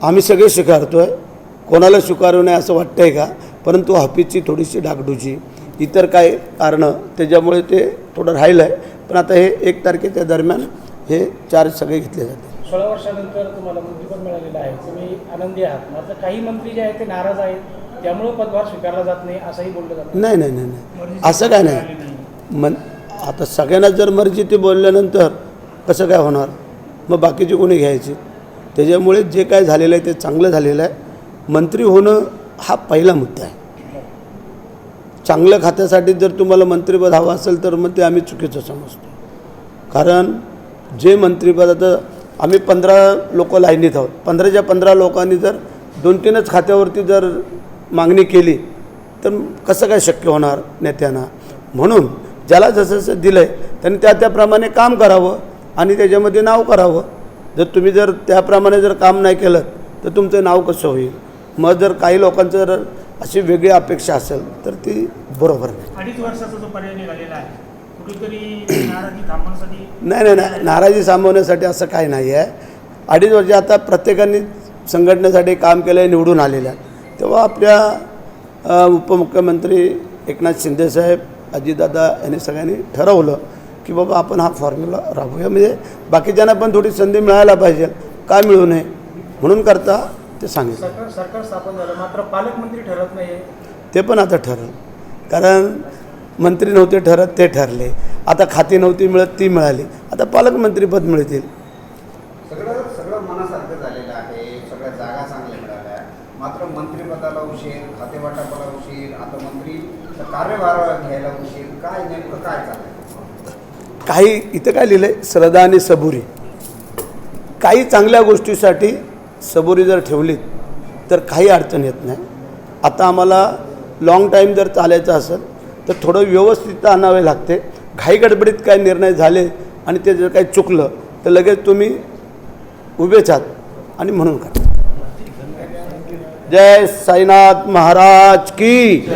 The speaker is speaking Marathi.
आम्ही सगळे स्वीकारतो आहे कोणाला स्वीकारू नये असं वाटतं आहे का? परंतु ऑफिसची थोडीशी डागडुजी इतर काय कारणं त्याच्यामुळे ते थोडं राहिलं आहे पण आता हे एक तारखेच्या दरम्यान हे चार्ज सगळे घेतले जाते सोळा वर्षानंतर तुम्हाला मंत्रिपद मिळालेलं आहे. तुम्ही आनंदी आहात. मात्र काही मंत्री जे आहेत ते नाराज आहेत. त्यामुळे पदभार स्वीकारला जात नाही असंही बोललं जातं. नाही नाही नाही नाही. असं काय नाही. मन आता सगळ्यांना जर मर्जी ते बोलल्यानंतर कसं काय होणार? मग बाकीचे कोणी घ्यायचे? त्याच्यामुळे जे काय झालेलं आहे ते चांगलं झालेलं आहे. मंत्री होणं हा पहिला मुद्दा आहे. चांगलं खात्यासाठी जर तुम्हाला मंत्रिपद हवं असेल तर मग ते आम्ही चुकीचं समजतो. कारण जे मंत्रिपद आता आम्ही पंधरा लोक लाईनीत आहोत. पंधराच्या पंधरा लोकांनी जर दोन तीनच खात्यावरती जर मागणी केली तर कसं काय शक्य होणार नेत्यांना? म्हणून ज्याला जसं जसं दिलं आहे त्यांनी त्या त्याप्रमाणे काम करावं आणि त्याच्यामध्ये नाव करावं. जर तुम्ही जर त्याप्रमाणे जर काम नाही केलं तर तुमचं नाव कसं होईल? मग जर काही लोकांचं जर अशी वेगळी अपेक्षा असेल तर ती बरोबर नाही. अडीच वर्षाचा जो पर्याय निघालेला आहे कुठेतरी नाराजी थांबवण्यासाठी नाही नाही नाही. नाराजी सामावण्यासाठी असं काही नाही आहे. अडीच वर्ष आता प्रत्येकाने संघटनेसाठी काम केलं आहे निवडून आलेल्या तेव्हा आपल्या उपमुख्यमंत्री एकनाथ शिंदेसाहेब अजितदादा यांनी सगळ्यांनी ठरवलं की बाबा आपण हा फॉर्म्युला राबवूया म्हणजे बाकीच्यांना पण थोडी संधी मिळायला पाहिजे. का मिळू नये? म्हणून करता ते सांगितलं. सरकार सरकार स्थापन झालं. मात्र पालकमंत्री ठरत नाही ते पण आता ठरलं. कारण मंत्री नव्हते ठरत ते ठरले. आता खाती नव्हती मिळत ती मिळाली. आता पालकमंत्रीपद मिळतील. सगळं सगळं मनासारखं झालेलं आहे. सगळ्या जागा चांगल्या मिळाल्या. मात्र मंत्रिपदाला उशीर खातेवाटापाला उशीर आता मंत्री कार्यभार घ्यायला उशीर. काय नेमकं काय चाललंय काही इथं काय लिहिलं आहे श्रद्धा आणि सबुरी. काही चांगल्या गोष्टीसाठी सबुरी जर ठेवलीत तर काही अडचण येत नाही. आता आम्हाला लाँग टाईम जर चालायचं असेल तर थोडं व्यवस्थित आणावे लागते. घाई गडबडीत काय निर्णय झाले आणि ते जर काही चुकलं तर लगेच तुम्ही उभेच आहात आणि म्हणून करा. जय साईनाथ महाराज की